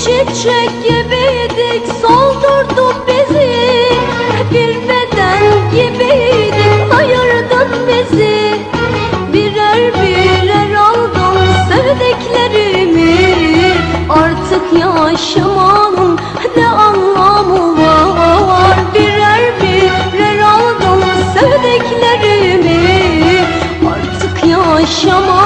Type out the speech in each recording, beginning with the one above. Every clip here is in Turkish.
çiçek gibiydik soldurdu bizi. Bilmeden gibiydik ayırdın bizi. Birer birer aldın sevdiklerimi. Artık yaşamanın ne anlamı var? Birer birer aldın sevdiklerimi. Artık yaşamanın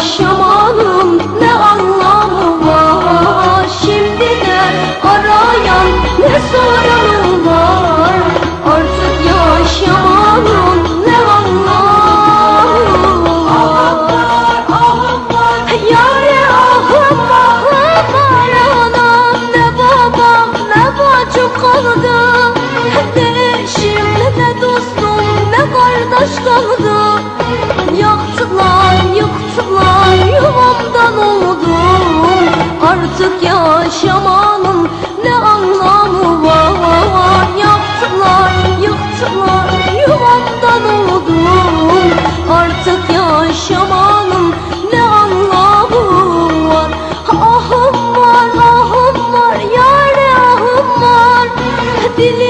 সময় dile